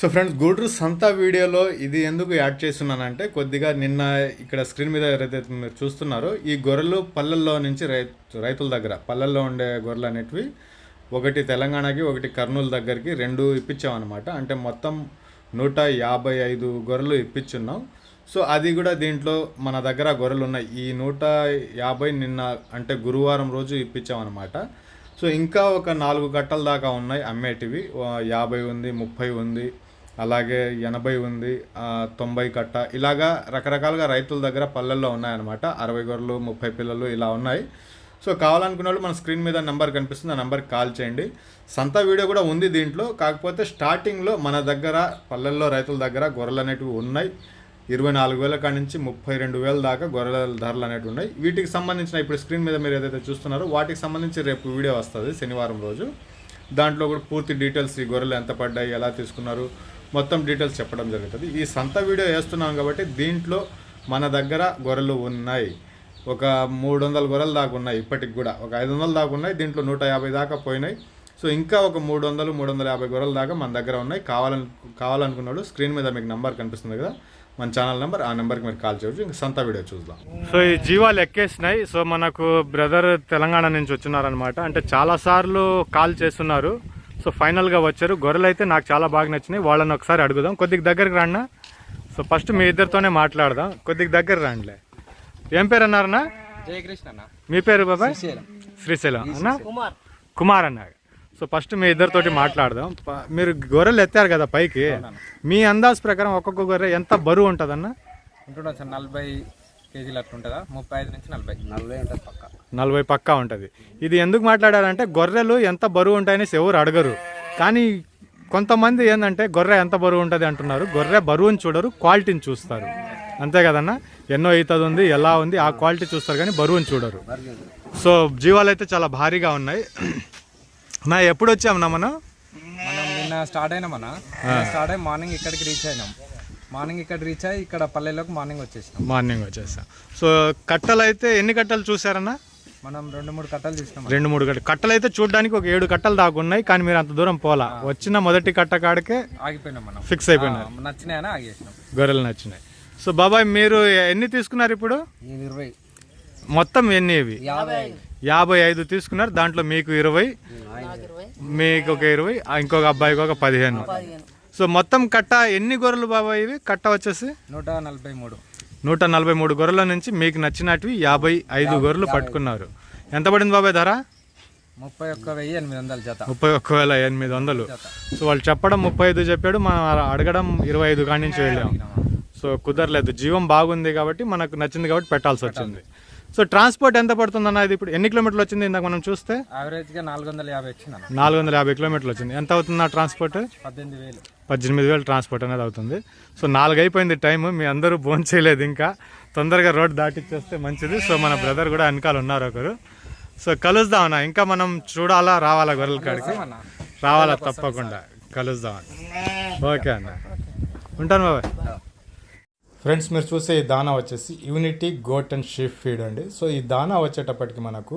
So friends Gudur సంత వీడియోలో ఇది ఎందుకు యాడ్ చేస్తున్నానంటే కొద్దిగా నిన్న ఇక్కడ స్క్రీన్ మీద ఏదైతే మీరు చూస్తున్నారో ఈ గొర్రెలు పల్లెల్లో నుంచి రైతుల దగ్గర పల్లెల్లో ఉండే గొర్రెలు అనేటివి ఒకటి తెలంగాణకి ఒకటి కర్నూలు దగ్గరికి రెండు ఇప్పించామన్నమాట. అంటే మొత్తం నూట యాభై ఐదు గొర్రెలు ఇప్పించున్నాం. సో అది కూడా దీంట్లో మన దగ్గర గొర్రెలు ఉన్నాయి. ఈ నూట యాభై నిన్న అంటే గురువారం రోజు ఇప్పించామన్నమాట. సో ఇంకా ఒక నాలుగు గట్టల దాకా ఉన్నాయి అమ్మేటివి. యాభై ఉంది ముప్పై ఉంది అలాగే ఎనభై ఉంది తొంభై కట్ట. ఇలాగా రకరకాలుగా రైతుల దగ్గర పల్లెల్లో ఉన్నాయన్నమాట. అరవై గొర్రెలు ముప్పై పిల్లలు ఇలా ఉన్నాయి. సో కావాలనుకున్న వాళ్ళు మన స్క్రీన్ మీద నెంబర్ కనిపిస్తుంది. ఆ నెంబర్కి కాల్ చేయండి. సంత వీడియో కూడా ఉంది దీంట్లో. కాకపోతే స్టార్టింగ్లో మన దగ్గర పల్లెల్లో రైతుల దగ్గర గొర్రెలు అనేటివి ఉన్నాయి. ఇరవై నాలుగు వేల కాడి నుంచి ముప్పై రెండు వేల దాకా గొర్రెల ధరలు అనేవి ఉన్నాయి. వీటికి సంబంధించిన ఇప్పుడు స్క్రీన్ మీద మీరు ఏదైతే చూస్తున్నారో వాటికి సంబంధించి రేపు వీడియో వస్తుంది శనివారం రోజు. దాంట్లో కూడా పూర్తి డీటెయిల్స్ ఈ గొర్రెలు ఎంత పడ్డాయి ఎలా తీసుకున్నారు మొత్తం డీటెయిల్స్ చెప్పడం జరుగుతుంది. ఈ సంత వీడియో వేస్తున్నాం కాబట్టి దీంట్లో మన దగ్గర గొర్రెలు ఉన్నాయి. ఒక మూడు వందల గొర్రెలు దాకా ఉన్నాయి ఇప్పటికి కూడా. ఒక ఐదు వందల దాకా ఉన్నాయి. దీంట్లో నూట యాభై దాకా పోయినాయి. సో ఇంకా ఒక మూడు వందలు మూడు వందల యాభై గొర్రెల దాకా మన దగ్గర ఉన్నాయి. కావాలను కావాలనుకున్నాడు స్క్రీన్ మీద మీకు నంబర్ కనిపిస్తుంది కదా. మన ఛానల్ నెంబర్ ఆ నెంబర్కి మీరు కాల్ చేయవచ్చు ఇంకా సంత వీడియో చూద్దాం. సో ఈ జీవాలు ఎక్కేసినాయి. సో మనకు బ్రదర్ తెలంగాణ నుంచి వచ్చినారనమాట అంటే చాలా సార్లు కాల్ చేస్తున్నారు. సో ఫైనల్గా వచ్చారు. గొర్రెలు అయితే నాకు చాలా బాగా నచ్చినాయి. వాళ్ళని ఒకసారి అడుగుదాం. కొద్దిగా దగ్గరికి రాండి సో ఫస్ట్ మీ ఇద్దరితోనే మాట్లాడదాం. కొద్దిగా దగ్గర రాండిలే. ఏం పేరు అన్నారన్నా? జయకృష్ణ అన్న. మీ పేరు బాబాయ్ శ్రీశైలం. అన్న? కుమార్. కుమార్ అన్న. సో ఫస్ట్ మీ ఇద్దరితోటి మాట్లాడదాం. మీరు గొర్రెలు ఎత్తారు కదా పైకి. మీ అందాజ్ ప్రకారం ఒక్కొక్క గొర్రె ఎంత బరువు ఉంటుందన్న? ఉంటుండదు సార్ నలభై కేజీలు అట్లా ఉంటుందా? ముప్పై ఐదు నుంచి నలభై. నలభై ఉంటుంది పక్క. నలభై పక్కా ఉంటుంది. ఇది ఎందుకు మాట్లాడారంటే గొర్రెలు ఎంత బరువు ఉంటాయనేసి ఎవరు అడగరు. కానీ కొంతమంది ఏంటంటే గొర్రె ఎంత బరువు ఉంటుంది అంటున్నారు. గొర్రె బరువుని చూడరు క్వాలిటీని చూస్తారు. అంతే కదన్నా? ఎన్నో అవుతుంది ఉంది ఎలా ఉంది ఆ క్వాలిటీ చూస్తారు కానీ బరువుని చూడరు. సో జీవాలు అయితే చాలా భారీగా ఉన్నాయి. నా ఎప్పుడు వచ్చామన్నా మనం? మనం నిన్న స్టార్ట్ అయినాం అన్న. స్టార్ట్ అయ్యి మార్నింగ్ ఇక్కడికి రీచ్ అయినాం. మార్నింగ్ ఇక్కడ రీచ్ అయ్యి ఇక్కడ పల్లెలోకి మార్నింగ్ వచ్చేసినాం. మార్నింగ్ వచ్చేసాం. సో కట్టలు అయితే ఎన్ని కట్టలు చూసారన్నా? మనం రెండు మూడు కట్టలు చూసినాం రెండు మూడు కట్టలు. కట్టలు అయితే చూడడానికి ఒక ఏడు కట్టలు దాకా ఉన్నాయి కానీ మీరు అంత దూరం పోలా వచ్చిన మొదటి కట్ట కాడికే ఆగిపోయినాం మనం. ఫిక్స్ అయిపోయినారు. ఆ, నచ్చినాయని ఆగేసినాం. గొర్రెలు నచ్చినాయి. సో బాబాయ్ మీరు ఎన్ని తీసుకున్నారు ఇప్పుడు? ఇరవై. మొత్తం ఎన్ని ఇవి? యాభై ఐదు. తీసుకున్నారు దాంట్లో మీకు ఇరవై మీకు ఒక ఇరవై ఇంకొక అబ్బాయికి ఒక పదిహేను. సో మొత్తం కట్ట ఎన్ని గొర్రెలు బాబాయ్ ఇవి? కట్ట వచ్చేసి? నూట నలభై మూడు. నూట నలభై మూడు గొర్రెల నుంచి మీకు నచ్చినటివి యాభై ఐదు గొర్రెలు పట్టుకున్నారు. ఎంత పడింది బాబాయ్ ధర? ముప్పై ఒక్క వెయ్యి ఎనిమిది వందల జత. ముప్పై ఒక్క వేల ఎనిమిది వందలు. సో వాళ్ళు చెప్పడం ముప్పై ఐదు చెప్పాడు మనం అడగడం ఇరవై ఐదు కాడి నుంచి వెళ్ళాం. సో కుదరలేదు. జీవం బాగుంది కాబట్టి మనకు నచ్చింది కాబట్టి పెట్టాల్సి వచ్చింది. సో ట్రాన్స్పోర్ట్ ఎంత పడుతుందన్న ఇది ఇప్పుడు ఎన్ని కిలోమీటర్లు వచ్చింది ఇందాక మనం చూస్తే? యావరేజ్గా నాలుగు వందల యాభై వచ్చింది నాలుగు వందల యాభై కిలోమీటర్లు వచ్చింది. ఎంత అవుతుంది ఆ ట్రాన్స్పోర్ట్? పద్దెనిమిది వేలు. పద్దెనిమిది వేలు ట్రాన్స్పోర్ట్ అనేది అవుతుంది. సో నాలుగు అయిపోయింది టైం మీ అందరూ భోజనం చేయలేదు ఇంకా. తొందరగా రోడ్ దాటిచ్చేస్తే మంచిది. సో మన బ్రదర్ కూడా వెనకాల ఉన్నారు ఒకరు. సో కలుద్దాం అన్న. ఇంకా మనం చూడాలా రావాలా గొర్రెల కాడికి? రావాలా తప్పకుండా కలుద్దాం ఓకే అన్న. ఉంటాను బాబాయ్. ఫ్రెండ్స్ మీరు చూసే ఈ దానా వచ్చేసి unity goat and sheep feed అండి. సో ఈ దానా వచ్చేటప్పటికి మనకు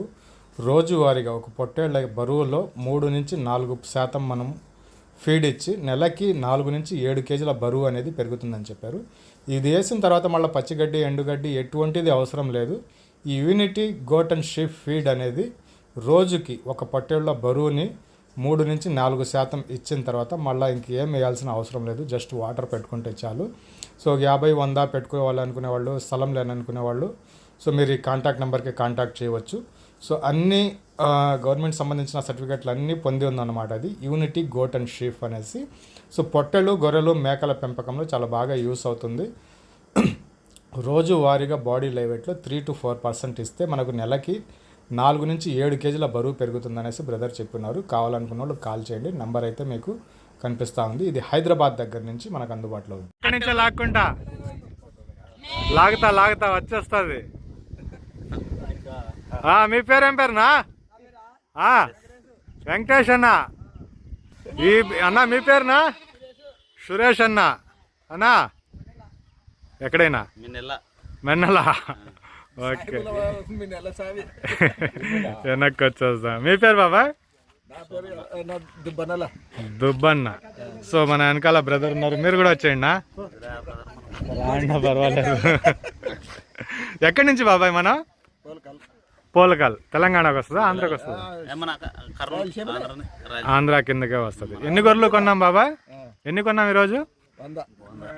రోజువారీగా ఒక పొట్టేళ్ళ బరువులో మూడు నుంచి నాలుగు శాతం మనం ఫీడ్ ఇచ్చి నెలకి నాలుగు నుంచి ఏడు కేజీల బరువు అనేది పెరుగుతుందని చెప్పారు. ఇది వేసిన తర్వాత మళ్ళీ పచ్చిగడ్డి ఎండుగడ్డి ఎటువంటిది అవసరం లేదు. ఈ unity goat and sheep feed అనేది రోజుకి ఒక పొట్టేళ్ళ బరువుని మూడు నుంచి నాలుగు శాతం ఇచ్చిన తర్వాత మళ్ళీ ఇంకేం వేయాల్సిన అవసరం లేదు. జస్ట్ వాటర్ పెట్టుకుంటే చాలు. సో యాభై వంద పెట్టుకోవాలనుకునే వాళ్ళు స్థలం లేననుకునే వాళ్ళు సో మీరు ఈ కాంటాక్ట్ నెంబర్కి కాంటాక్ట్ చేయవచ్చు. సో అన్ని గవర్నమెంట్ సంబంధించిన సర్టిఫికెట్లు అన్నీ పొంది ఉందన్నమాట అది. యూనిటీ గోట్ అండ్ షీఫ్ అనేసి. సో పొట్టెలు గొర్రెలు మేకల పెంపకంలో చాలా బాగా యూస్ అవుతుంది. రోజు వారీగా బాడీ లైవెట్లో త్రీ టు ఫోర్ పర్సెంట్ ఇస్తే మనకు నెలకి నాలుగు నుంచి ఏడు కేజీల బరువు పెరుగుతుందనేసి బ్రదర్ చెప్పినారు. కావాలనుకున్న వాళ్ళు కాల్ చేయండి. నెంబర్ అయితే మీకు కనిపిస్తూ ఉంది ఇది హైదరాబాద్ దగ్గర నుంచి మనకు అందుబాటులో ఉంది. ఇక్కడి నుంచే లాక్కుంటా? లాగుతా లాగుతా వచ్చేస్తుంది. మీ పేరేం పేరునా? ఆ, వెంకటేష్ అన్న. ఈ అన్న మీ పేరునా? సురేష్ అన్న. అన్నా ఎక్కడైనా? మెన్నల. ఓకే. వెనక్కి వచ్చేస్తా మీ పేరు బాబాయ్ దుబ్బన్న. సో మన వెనకాల బ్రదర్ ఉన్నారు. మీరు కూడా వచ్చేయండి రాండా పర్వాలేదు. ఎక్కడి నుంచి బాబాయ్ మన? పోలకల్. తెలంగాణకు వస్తుందా? ఆంధ్రాకి వస్తుందా? ఆంధ్ర కిందకే వస్తుంది. ఎన్ని గొర్రెలు కొన్నాం బాబాయ్? ఎన్ని కొన్నాం ఈరోజు?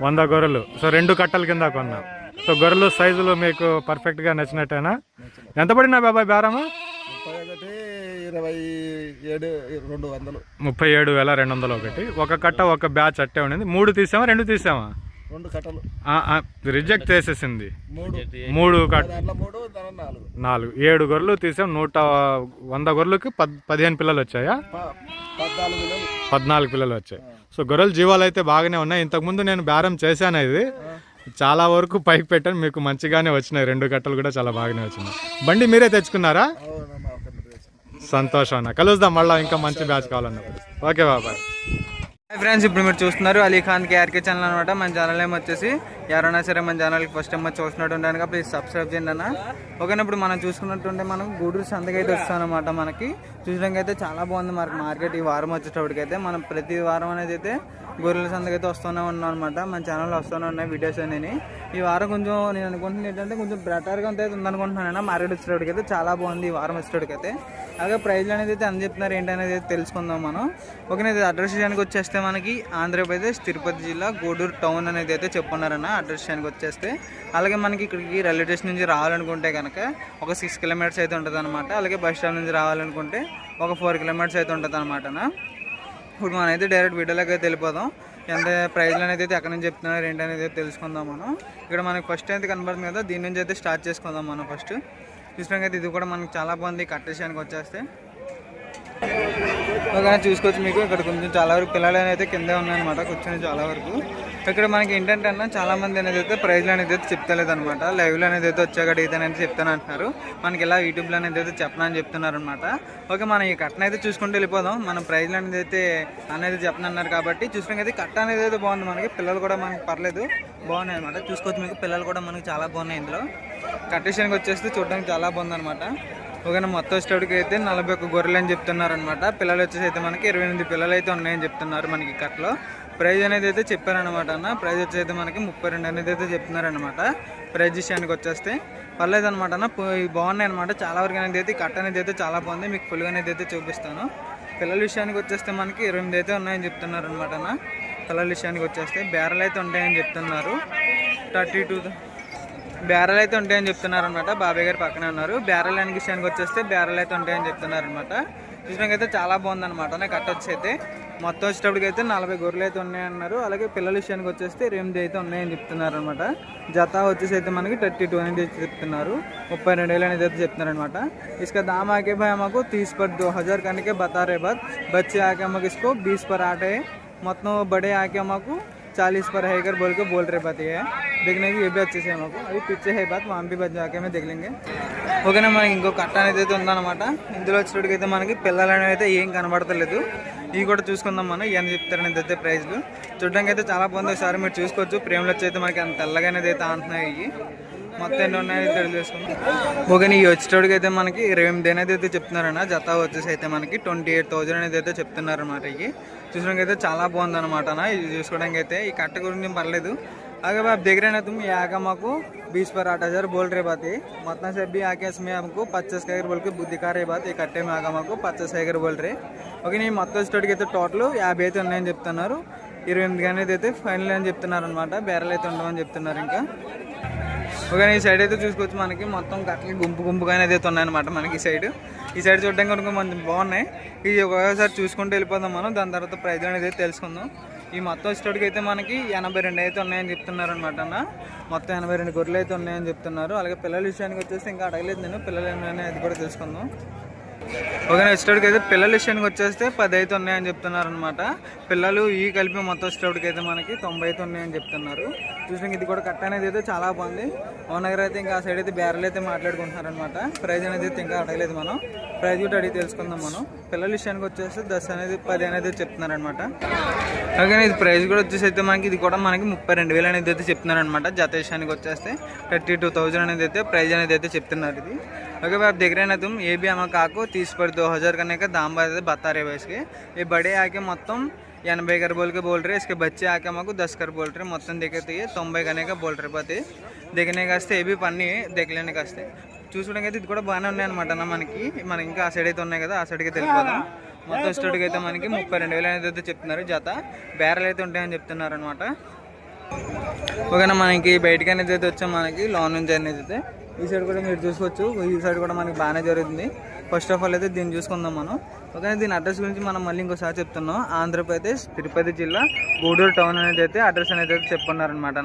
వంద గొర్రెలు. సో రెండు కట్టల కింద కొన్నాం. సో గొర్రెలు సైజులు మీకు పర్ఫెక్ట్గా నచ్చినట్టేనా? ఎంత పడినా బాబాయ్ బేరమా ముప్పై ఒకటి ఇరవై ఏడు రెండు వందలు. ముప్పై ఏడు వేల రెండు వందలు ఒకటి. ఒక కట్ట ఒక బ్యాచ్ అట్టే ఉండింది. మూడు తీసామా రెండు తీసామా రెండు కట్టలు. రిజెక్ట్ చేసేసింది. మూడు. నాలుగు. ఏడు గొర్రెలు తీసాం. నూట వంద గొర్రెలకి పద్ పదిహేను పిల్లలు వచ్చాయా? పద్నాలుగు పిల్లలు. వచ్చాయి. సో గొర్రెల జీవాలు అయితే బాగానే ఉన్నాయి. ఇంతకుముందు నేను బేరం చేశాను ఇది. చాలా వరకు పైకి పెట్టాను. మీకు మంచిగానే వచ్చినాయి. రెండు కట్టలు కూడా చాలా బాగానే వచ్చినాయి. బండి మీరే తెచ్చుకున్నారా. సంతోషం అన్న. కలుద్దాం మళ్ళీ ఇంకా మంచి బ్యాచ్ కావాలన్నప్పుడు. ఓకే బాబాయ్ హాయ్ ఫ్రెండ్స్ ఇప్పుడు మీరు చూస్తున్నారు అలీ ఖాన్ కేఆర్కే ఛానల్ అనమాట మన ఛానల్ ఏమో వచ్చేసి ఎవరైనా సరే మన ఛానల్కి ఫస్ట్ టైం వచ్చి చూసినట్టు ఉంటాను ప్లీజ్ సబ్స్క్రైబ్ చేయండి అన్న. ఓకేనా ఇప్పుడు మనం చూసుకున్నట్టుంటే మనం గూడూరు సంతకి అయితే మనకి. చూసడానికి అయితే చాలా బాగుంది మనకి మార్కెట్ ఈ వారం వచ్చేటప్పటికైతే. మనం ప్రతి వారం అనేది అయితే గొర్రెల సందకైతే అయితే వస్తూనే ఉన్నాం అనమాట మన ఛానల్లో వస్తూనే ఉన్నాయి వీడియోస్ అనేవి. ఈ వారం కొంచెం నేను అనుకుంటున్నాను ఏంటంటే కొంచెం బెటర్గా అయితే ఉందనుకుంటున్నాను. మార్కెట్ వచ్చేటప్పటికైతే చాలా బాగుంది ఈ వారం వచ్చేటప్పటికైతే. అలాగే ప్రైజ్లు అనేది అయితే అని చెప్తున్నారు ఏంటనేది అయితే తెలుసుకుందాం మనం. ఓకే నేను అడ్రస్ విషయానికి వచ్చేస్తే మనకి ఆంధ్రప్రదేశ్ తిరుపతి జిల్లా గూడూరు టౌన్ అనేది అయితే చెప్పున్నారన్న అడ్రస్ విషయానికి వచ్చేస్తే. అలాగే మనకి ఇక్కడికి రైల్వే స్టేషన్ నుంచి రావాలనుకుంటే కనుక ఒక సిక్స్ కిలోమీటర్స్ అయితే ఉంటుంది అలాగే బస్ స్టాండ్ నుంచి రావాలనుకుంటే ఒక ఫోర్ కిలోమీటర్స్ అయితే ఉంటుంది అనమాట ఇప్పుడు మనం అయితే డైరెక్ట్ వీడియోలోకి అయితే వెళ్ళిపోదాం. ఎంత ప్రైజ్లు అనేది అయితే ఎక్కడి నుంచి చెప్తున్నారు ఏంటి అనేది తెలుసుకుందాం మనం. ఇక్కడ మనకి ఫస్ట్ అయితే కనబడుతుంది కదా దీని నుంచి అయితే స్టార్ట్ చేసుకుందాం మనం ఫస్ట్ చూసినాకైతే ఇది కూడా మనకి చాలా బాగుంది కట్టేసానికి వచ్చేస్తే. చూసుకోవచ్చు మీకు ఇక్కడ కొంచెం చాలా వరకు పిల్లలు అయితే కిందే ఉన్నాయన్నమాట కూర్చొని చాలా వరకు. ఇక్కడ మనకి ఏంటంటే అన్న చాలా మంది అనేది అయితే ప్రైజ్లు అనేది అయితే చెప్తలేదు అనమాట లైవ్లో అనేది అయితే వచ్చాక అడిగితేనని చెప్తాను అంటున్నారు. మనకి ఇలా యూట్యూబ్లో అనేది అయితే చెప్పనని చెప్తున్నారు అనమాట ఓకే మనం ఈ కట్టను అయితే చూసుకుంటూ వెళ్ళిపోదాం. మనం ప్రైజ్లు అనేది అయితే అనేది చెప్పనన్నారు కాబట్టి చూసుకుని కట్ట అనేది అయితే బాగుంది మనకి. పిల్లలు కూడా మనకి పర్లేదు బాగున్నాయి అనమాట చూసుకోవచ్చు మీకు పిల్లలు కూడా మనకి చాలా బాగున్నాయి ఇందులో. కట్టేషన్కి వచ్చేస్తే చూడడానికి చాలా బాగుందనమాట ఓకేనా మొత్తం వచ్చేటప్పటికి అయితే నలభై ఒక్క గొర్రెలు అని చెప్తున్నారు అనమాట పిల్లలు వచ్చేసి అయితే మనకి ఇరవై ఎనిమిది పిల్లలు అయితే ఉన్నాయని చెప్తున్నారు మనకి కట్లో ప్రైజ్ అనేది అయితే చెప్పారనమాట అన్న. ప్రైజ్ వచ్చి అయితే మనకి ముప్పై రెండు అనేది అయితే చెప్తున్నారనమాట ప్రైజ్ విషయానికి వచ్చేస్తే పర్లేదు అనమాట అన్న బాగున్నాయి అనమాట చాలా వరకు అనేది అయితే కట్ కట్ట అనేది అయితే చాలా బాగుంది. మీకు ఫుల్గా అనేది అయితే చూపిస్తాను. పిల్లల విషయానికి వచ్చేస్తే మనకి ఇరవై ఎనిమిది అయితే ఉన్నాయని చెప్తున్నారు అనమాట అన్న. పిల్లల విషయానికి వచ్చేస్తే బేరలు అయితే ఉంటాయని చెప్తున్నారు. థర్టీ టూ బేరలు అయితే ఉంటాయని చెప్తున్నారు అనమాట బాబాయ్ గారు పక్కనే ఉన్నారు. బేరలు అనే విషయానికి వచ్చేస్తే బేరలు అయితే ఉంటాయని చెప్తున్నారు అనమాట చూసినాకైతే చాలా బాగుందన్నమాట నాకు కట్టొచ్చి అయితే మొత్తం వచ్చేటప్పటికి అయితే నలభై గొర్రెలు అయితే ఉన్నాయన్నారు అలాగే పిల్లల విషయానికి వచ్చేస్తే ఎనిమిది అయితే ఉన్నాయని చెప్తున్నారు అనమాట జత వచ్చేసి అయితే మనకి థర్టీ టూ అనేది చెప్తున్నారు ముప్పై రెండు వేలు అనేది అయితే చెప్తున్నారు అనమాట इसका दाम आके भाई हमको तीस पर दो हज़ार करने के बता रहे बात बच्चे आके हमको इसको बीस पर आठ है मतलब बड़े आके हमको चालीस पर है कर बोल के बोल रहे बात ये है देखने की ये भी अच्छे से हमको अभी पीछे है बात वहाँ भी बच जाके में देख लेंगे ఓకేనా మనకి ఇంకో కట్ట అనేది అయితే ఉందన్నమాట ఇందులో వచ్చేటికి అయితే మనకి పిల్లలు అనేవి అయితే ఏం కనబడతలేదు ఇవి కూడా చూసుకుందాం మనం ఎంత చెప్తారని అయితే ప్రైజ్లు. చూడడానికి అయితే చాలా బాగుంది. ఒకసారి మీరు చూసుకోవచ్చు. ప్రేమలు వచ్చి అయితే మనకి అంత తెల్లగా అనేది అయితే అంటున్నాయి ఇవి. మొత్తం ఎన్ని ఉన్నాయో తెలియజేసుకుందాం ఓకే ఈ వచ్చేటోడికి అయితే మనకి ఇరవై ఎనిమిది అనేది అయితే చెప్తున్నారన్న. జత వచ్చేసి అయితే మనకి ట్వంటీ ఎయిట్ థౌజండ్ అనేది అయితే చెప్తున్నారు అనమాట ఇవి. చూసడానికి అయితే చాలా బాగుంది అనమాట ఇది చూసుకోవడానికి అయితే ఈ కట్ట గురించి పర్లేదు. अगर आप देख रहे हैं ना तुम ये आका हमको बीस पर आठ हजार बोल रहे बात है मतलब से भी आके इसमें हमको पचास का बोल के दिखा रहे बात కట్టే में ఆగా మాకు పచ్చస్ హైగర్ బోల్ రే ఓకే నేను మొత్తం స్టోర్కి అయితే టోటల్ యాభై అయితే ఉన్నాయని చెప్తున్నారు ఇరవై ఎనిమిది అనేది అయితే ఫైనల్ అని చెప్తున్నారు అనమాట బేరలు అయితే ఉండమని చెప్తున్నారు ఇంకా ఓకే ఈ సైడ్ అయితే చూసుకోవచ్చు మనకి మొత్తం కట్టలు గుంపు గుంపుగా అనేది అయితే ఉన్నాయన్నమాట మనకి ఈ సైడ్ ఈ సైడ్ చూడడానికి కనుక మంచి బాగున్నాయి ఇది ఒకసారి చూసుకుంటూ వెళ్ళిపోదాం మనం దాని తర్వాత ప్రైజ్ అనేది అయితే తెలుసుకుందాం ఈ మొత్తం వచ్చేటికి అయితే మనకి ఎనభై రెండు అయితే ఉన్నాయని చెప్తున్నారు అనమాట అన్న. మొత్తం ఎనభై రెండు గొర్రెలు అయితే ఉన్నాయని చెప్తున్నారు. అలాగే పిల్లల విషయానికి వచ్చేసి ఇంకా అడగలేదు నేను. పిల్లలు ఏమైనా అది కూడా తెలుసుకుందాం. ఓకే స్టోర్కి అయితే పిల్లల విషయానికి వచ్చేస్తే పది అయితే ఉన్నాయని చెప్తున్నారు అనమాట పిల్లలు ఈ కలిపి మొత్తం స్టోర్కి అయితే మనకి తొంభై అయితే ఉన్నాయని చెప్తున్నారు. చూసిన ఇది కూడా కట్ అనేది అయితే చాలా బాగుంది. ఓనర్ అయితే ఇంకా ఆ సైడ్ అయితే బ్యారెల్ అయితే మాట్లాడుకుంటున్నారు అనమాట ప్రైజ్ అనేది అయితే ఇంకా అడగలేదు మనం. ప్రైజ్ కూడా అడిగి తెలుసుకుందాం మనం. పిల్లల విషయానికి వచ్చేస్తే దశ అనేది పది అనేది చెప్తున్నారనమాట ఓకే ఇది ప్రైజ్ కూడా వచ్చేసి అయితే మనకి ఇది కూడా మనకి ముప్పై రెండు వేలు అనేది అయితే చెప్తున్నారనమాట జత విషయానికి వచ్చేస్తే థర్టీ టూ థౌజండ్ అనేది అయితే ప్రైజ్ అనేది అయితే చెప్తున్నారు ఇది. ఓకే దగ్గర ఏబీ అమ్మ కాకు हैं ना तुम ये भी हमारे काको तीस पर दो हज़ार करने का दाम बता बता रहे हैं इसके ये बड़े आके మొత్తం ఎనభై कर बोल के बोल रहे हैं इसके बच्चे आके हमको दस कर बोल रहे हैं మొత్తం देखे तो ये తొంభై करने का बोल रहे పోతే देखने का వస్తే ఏవి పన్ని దేఖలేనికి వస్తే చూసుకోవడానికి అయితే ఇది కూడా బాగానే ఉన్నాయి అనమాట అన్న మనకి మనకి ఇంకా ఆ సైడ్ అయితే ఉన్నాయి కదా ఆ సైడ్కి వెళ్ళిపోదాం మొత్తం స్టోర్కి అయితే మనకి ముప్పై రెండు వేలు అనేది అయితే చెప్తున్నారు జత బేరలు అయితే ఉంటాయని చెప్తున్నారు అనమాట ఓకేనా మనకి బయటకి అనేది అయితే వచ్చాం మనకి లోన్ నుంచి అనేది అయితే ఈ సైడ్ కూడా మీరు చూసుకోవచ్చు. ఈ సైడ్ కూడా మనకి బాగానే జరుగుతుంది. ఫస్ట్ ఆఫ్ ఆల్ అయితే దీన్ని చూసుకుందాం మనం. ఓకే దీని అడ్రస్ గురించి మనం మళ్ళీ ఇంకోసారి చెప్తున్నాం. ఆంధ్రప్రదేశ్ తిరుపతి జిల్లా గూడూరు టౌన్ అనేది అయితే అడ్రస్ అనేది అయితే చెప్పుకున్నారనమాట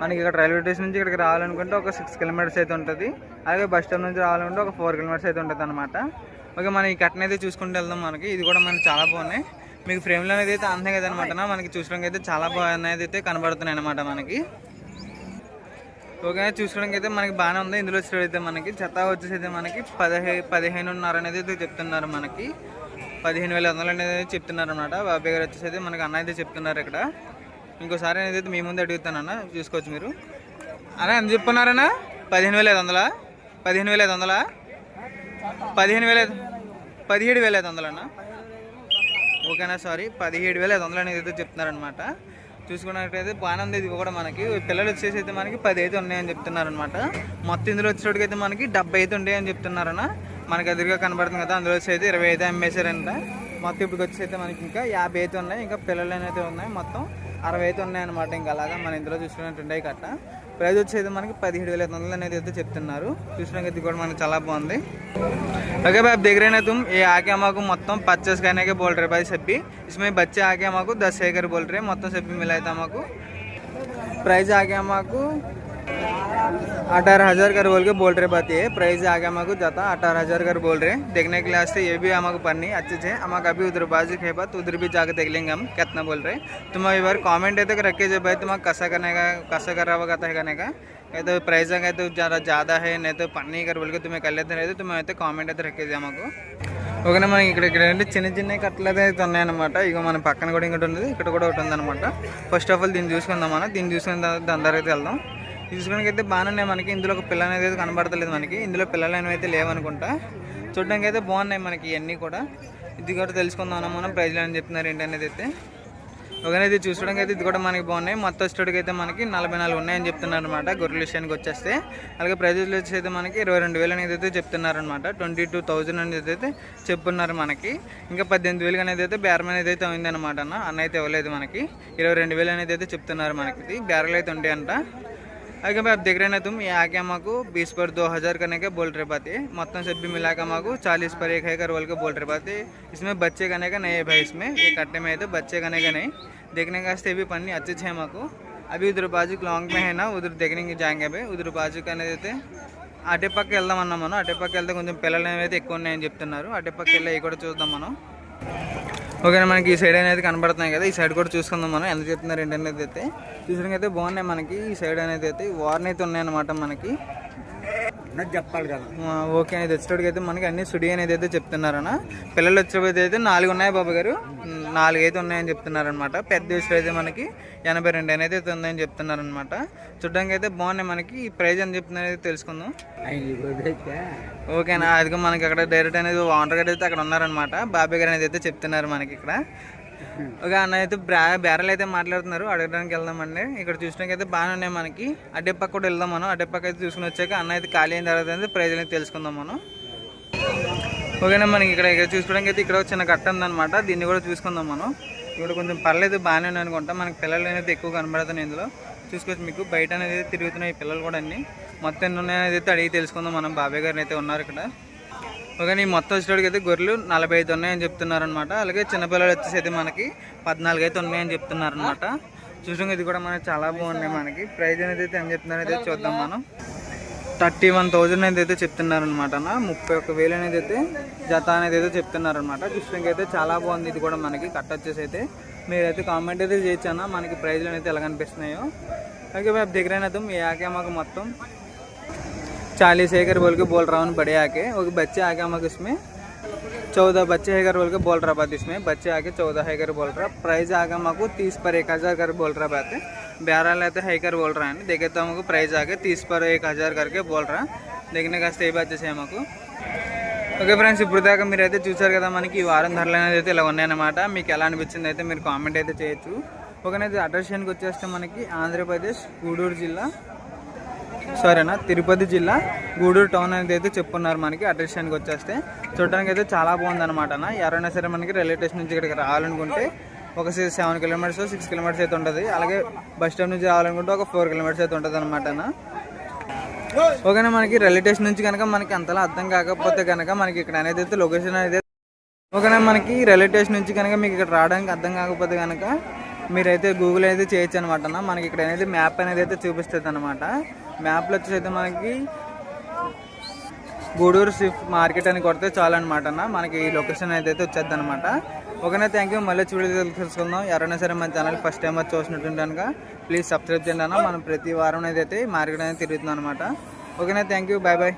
మనకి ఇక్కడ రైల్వే స్టేషన్ నుంచి ఇక్కడికి రావాలనుకుంటే ఒక సిక్స్ కిలోమీటర్స్ అయితే ఉంటుంది. అలాగే బస్ స్టాండ్ నుంచి రావాలనుకుంటే ఒక ఫోర్ కిలోమీటర్స్ అయితే ఉంటుంది అనమాట ఓకే మనం ఈ కట్టన అయితే చూసుకుంటూ వెళ్దాం మనకి. ఇది కూడా మనకి చాలా బాగున్నాయి. మీకు ఫ్రేమ్లో అనేది అయితే అంతే అనమాట మనకి చూసడానికి అయితే చాలా బాగున్నాయి. అయితే కనబడుతున్నాయి అనమాట మనకి. ఓకే చూసుకోవడానికి అయితే మనకి బాగానే ఉంది. ఇందులో వచ్చేటైతే మనకి చెత్త వచ్చేసి అయితే మనకి పదిహే పదిహేనున్నర అనేది అయితే చెప్తున్నారు మనకి. పదిహేను వేల వందలు అనేది చెప్తున్నారు అనమాట బాబాయ్ గారు వచ్చేసి అయితే మనకి అన్న అయితే చెప్తున్నారు ఇక్కడ. ఇంకోసారి అనేది అయితే మీ ముందు అడుగుతానన్న. చూసుకోవచ్చు మీరు. అన్న ఎంత చెప్పున్నారన్నా పదిహేను వేల ఐదు వందలా పదిహేను వేల ఐదు వందలా పదిహేను వేల పదిహేడు వేల ఐదు వందలన్నా ఓకేనా సారీ. పదిహేడు వేల ఐదు వందలు అనేది అయితే చెప్తున్నారనమాట చూసుకున్నట్టయితే బాగానే ఉంది. ఇది కూడా మనకి. పిల్లలు వచ్చేసి అయితే మనకి పది అయితే ఉన్నాయని చెప్తున్నారనమాట మొత్తం ఇందులో వచ్చేటికి అయితే మనకి డెబ్బై అయితే ఉన్నాయని చెప్తున్నారన్న. మనకి ఎదురుగా కనబడుతుంది కదా అందులో వచ్చి అయితే ఇరవై అయితే అమ్మేశారంట. మొత్తం ఇప్పుడు వచ్చి అయితే మనకి ఇంకా యాభై అయితే ఉన్నాయి. ఇంకా పిల్లలు అయితే ఉన్నాయి. మొత్తం అరవై అయితే ఉన్నాయన్నమాట. ఇంకా అలాగా మన ఇందులో చూసుకున్నట్టుండే కట్ట ప్రైస్ వచ్చేది మనకి పదిహేడు వేల ఐదు వందలు అనేది అయితే చెప్తున్నారు చూసినాక ఇది కూడా మనకి చాలా బాగుంది ओके भाई आप देख रहे हैं ना तुम ये आके हमको మొత్తం పర్చేస్ करने के बोल रहे भाई सभी इसमें बच्चे आके हमको दस एकड़ बोल रहे हैं మొత్తం सभी मिलाया था हमको प्राइस आके हमको अठारह हजार कर बोल के बोल रहे बात ये प्राइस आगे हमको जाता अठारह हजार कर बोल रहे हैं देखने के लिए आते ये भी हमको पन्नी अच्छे से हमको अभी उधर बाजू है बात उधर भी जाकर देख लेंगे हम कितना बोल रहे हैं तुम एक बार कमेंट है तो रखे जो भाई तुम्हारा कैसा करने का कैसा कर रहा होगा है करने का या तो प्राइस अगर तो ज़्यादा ज़्यादा है नहीं तो पन्नी कर बोल के तुम्हें कर लेते रहते तुम्हें అయితే కామెంట్ అయితే రక్కేది మాకు ఓకేనా మనకి ఇక్కడ ఇక్కడ అంటే చిన్న చిన్న కట్టలు అయితే ఉన్నాయన్నమాట ఇక మన పక్కన కూడా ఇంకోటి ఉంది ఇక్కడ కూడా ఒకటి ఉందన్నమాట ఫస్ట్ ఆఫ్ ఆల్ దీన్ని చూసుకుందాం మనం దీన్ని చూసుకున్న తర్వాత దాని తర్వాత అయితే వెళ్దాం చూసుకోడానికి అయితే బాగానే ఉన్నాయి మనకి. ఇందులో ఒక పిల్ల అనేది అయితే కనబడతలేదు మనకి. ఇందులో పిల్లలు అనేవి అయితే లేవనుకుంటా. చూడడానికి అయితే బాగున్నాయి మనకి ఇవన్నీ కూడా. ఇది కూడా తెలుసుకుందాం అన్న మనం ప్రైజ్లు అని చెప్తున్నారు ఏంటనేది అయితే. ఒకనే ఇది చూసుకోవడానికి అయితే ఇది కూడా మనకి బాగున్నాయి. మొత్తం స్టోడ్కి అయితే మనకి నలభై నాలుగు ఉన్నాయని చెప్తున్నారు అనమాట గొర్రెల విషయానికి వచ్చేస్తే. అలాగే ప్రైజెస్లు వచ్చి అయితే మనకి ఇరవై రెండు వేలు అనేది అయితే చెప్తున్నారనమాట ట్వంటీ టూ థౌజండ్ అనేది అయితే చెప్తున్నారు మనకి. ఇంకా పద్దెనిమిది వేలు అనేది అయితే బేరం అనేది అయితే అయింది అనమాట అన్న. అన్న అయితే ఇవ్వలేదు మనకి. ఇరవై రెండు వేలు అనేది అయితే చెప్తున్నారు మనకి. ఇది బేరలు అయితే ఉంటాయంట. आगे मैं आप देख रहे हैं ना तुम ये आके हमको बीस पर दो हज़ार करने के बोल रहे बात है मतलब सब भी मिला के हमको चालीस पर एक है कर बोल के बोल रहे बात है इसमें बच्चे करने का नहीं है भाई इसमें ये कट्टे में है तो बच्चे करने का नहीं देखने का वास्ते भी पन्नी अच्छे अच्छे हमको अभी उधर बाजू लॉन्ग में है ना उधर देखने की जाएंगे अभी उधर బాజు అనేది అయితే అటే పక్క వెళ్దాం అన్నాం మనం అటే పక్క వెళ్తే కొంచెం పిల్లలు అనేవి అయితే ఎక్కువ ఉన్నాయని చెప్తున్నారు అటే పక్క వెళ్ళి అవి కూడా చూద్దాం మనం ఓకే మనకి ఈ సైడ్ అనేది కనబడుతున్నాయి కదా ఈ సైడ్ కూడా చూసుకుందాం మనం. ఎంత చెప్తున్నారు ఏంటనేది అయితే. చూసినకైతే అయితే బాగున్నాయి మనకి. ఈ సైడ్ అనేది అయితే వార్న్ అయితే ఉన్నాయన్నమాట మనకి. చెప్పాలి కదా. ఓకే అనేది వచ్చేటోడికి అయితే మనకి అన్ని సుడి అనేది అయితే చెప్తున్నారన్న. పిల్లలు వచ్చేపోతే అయితే నాలుగు ఉన్నాయి బాబు గారు. నాలుగు అయితే ఉన్నాయని చెప్తున్నారనమాట పెద్ద వయసులో అయితే మనకి ఎనభై రెండు అనేది అయితే ఉందని చెప్తున్నారనమాట చూడడానికి అయితే బాగున్నాయి మనకి. ఈ ప్రైజ్ అని చెప్తున్నారు అయితే తెలుసుకుందాం. ఓకేనా అదిగో మనకి అక్కడ డైరెక్ట్ అనేది ఓనర్ గారు అయితే అక్కడ ఉన్నారనమాట బాబాయ్ గారు అనేది అయితే చెప్తున్నారు మనకి ఇక్కడ. ఒక అన్న అయితే బ్రా బేరలు అయితే మాట్లాడుతున్నారు. అడగడానికి వెళ్దామండి. ఇక్కడ చూసినాక అయితే బాగానే ఉన్నాయి మనకి. అడ్డే పక్క కూడా వెళ్దాం మనం. అడ్డే పక్క అయితే చూసుకుని వచ్చాక అన్న అయితే ఖాళీ అయిన తర్వాత అయితే ప్రైజ్ అనేది తెలుసుకుందాం మనం. ఓకేనా మనకి ఇక్కడ ఇక్కడ చూసుకోవడానికి అయితే ఇక్కడ ఒక చిన్న కట్ట ఉందన్నమాట. దీన్ని కూడా చూసుకుందాం మనం. ఇక్కడ కొంచెం పర్లేదు బాగానే ఉన్నాయి అనుకుంటా. మనకి పిల్లలు అనేది ఎక్కువ కనబడుతున్నాయి ఇందులో. చూసుకోవచ్చు మీకు. బయట అనేది తిరుగుతున్నాయి పిల్లలు కూడా అన్ని. మొత్తం ఎన్ని ఉన్నాయనేది అయితే అడిగి తెలుసుకుందాం మనం. బాబాయ్ గారిని అయితే ఉన్నారు ఇక్కడ. ఓకేనా ఈ మొత్తం వచ్చేటికి అయితే గొర్రెలు నలభై ఐదు ఉన్నాయని చెప్తున్నారనమాట అలాగే చిన్నపిల్లలు వచ్చేసి అయితే మనకి పద్నాలుగు అయితే ఉన్నాయని చెప్తున్నారనమాట చూసాం ఇది కూడా మనకి చాలా బాగున్నాయి మనకి. ప్రైజ్ అనేది అయితే ఏం చెప్తున్నారు అయితే చూద్దాం మనం. థర్టీ వన్ థౌజండ్ అనేది అయితే చెప్తున్నారనమాట ముప్పై ఒక్క వేలు అనేది అయితే జత అనేది అయితే చెప్తున్నారనమాట చూసాకైతే అయితే చాలా బాగుంది. ఇది కూడా మనకి కట్ వచ్చేసి అయితే. మీరైతే కామెంట్ అయితే చేయొచ్చానా మనకి ప్రైజ్లు అయితే ఎలా కనిపిస్తున్నాయో. అలాగే దగ్గర అయితే మీ యాకే మాకు మొత్తం चालीस एकड़ बोल के बोल रहा हूँ बड़े आके वो बच्चे आके हमको इसमें चौदह बच्चे हैकर बोल के बोल रहा बात इसमें बच्चे आके चौदह हैकर बोल रहा प्राइस आगे हमको तीस पर एक हज़ार कर बोल रहा बात है ब्यारह लेते हैकर बोल रहा है देखे तो हमको प्राइस आगे तीस पर एक हज़ार करके बोल रहा దగ్గర కాస్త ఏ వచ్చేసాయి మాకు ఓకే ఫ్రెండ్స్ ఇప్పుడు దాకా మీరు అయితే చూసారు కదా మనకి ఈ వారం ధరలు అనేది అయితే ఇలా ఉన్నాయన్నమాట మీకు ఎలా అనిపించింది అయితే మీరు కామెంట్ అయితే చేయొచ్చు ఒకనైతే అడ్రస్కి వచ్చేస్తే మనకి ఆంధ్రప్రదేశ్ గూడూరు జిల్లా సరేనా? తిరుపతి జిల్లా గూడూరు టౌన్ అనేది అయితే చెప్పున్నారు మనకి అడ్రస్కి వచ్చేస్తే. చూడడానికి అయితే చాలా బాగుంది అనమాట అన్న. ఎవరైనా సరే మనకి రైల్వే స్టేషన్ నుంచి ఇక్కడికి రావాలనుకుంటే ఒక సెవెన్ కిలోమీటర్స్ సిక్స్ కిలోమీటర్స్ అయితే ఉంటుంది. అలాగే బస్ స్టాండ్ నుంచి రావాలనుకుంటే ఒక ఫోర్ కిలోమీటర్స్ అయితే ఉంటుంది అనమాట అన్న. ఓకేనా మనకి? రైల్వే స్టేషన్ నుంచి కనుక మనకి అంతలా అర్థం కాకపోతే కనుక మనకి ఇక్కడ అనేది అయితే లొకేషన్ అనేది ఓకేనా మనకి? రైల్వే స్టేషన్ నుంచి కనుక మీకు ఇక్కడ రావడానికి అర్థం కాకపోతే కనుక మీరైతే గూగుల్ అయితే చేయొచ్చు అనమాట అన్న. మనకి ఇక్కడ అనేది మ్యాప్ అనేది అయితే చూపిస్తుంది అనమాట మ్యాప్లో వచ్చేసి అయితే మనకి గూడూరు స్విఫ్ట్ మార్కెట్ అని కొడితే చాలన్నమాట అన్న మనకి ఈ లొకేషన్ అయితే వచ్చేది అనమాట ఓకేనా థ్యాంక్ యూ మళ్ళీ చూడ తెలుసుకుందాం. ఎవరైనా సరే మన ఛానల్ ఫస్ట్ టైం వచ్చి చూసినట్టుంటే కనుక ప్లీజ్ సబ్స్క్రైబ్ చేయండి అన్న. మనం ప్రతి వారం అయితే మార్కెట్ అనేది తిరుగుతుంది అనమాట ఓకేనా థ్యాంక్ యూ బాయ్ బాయ్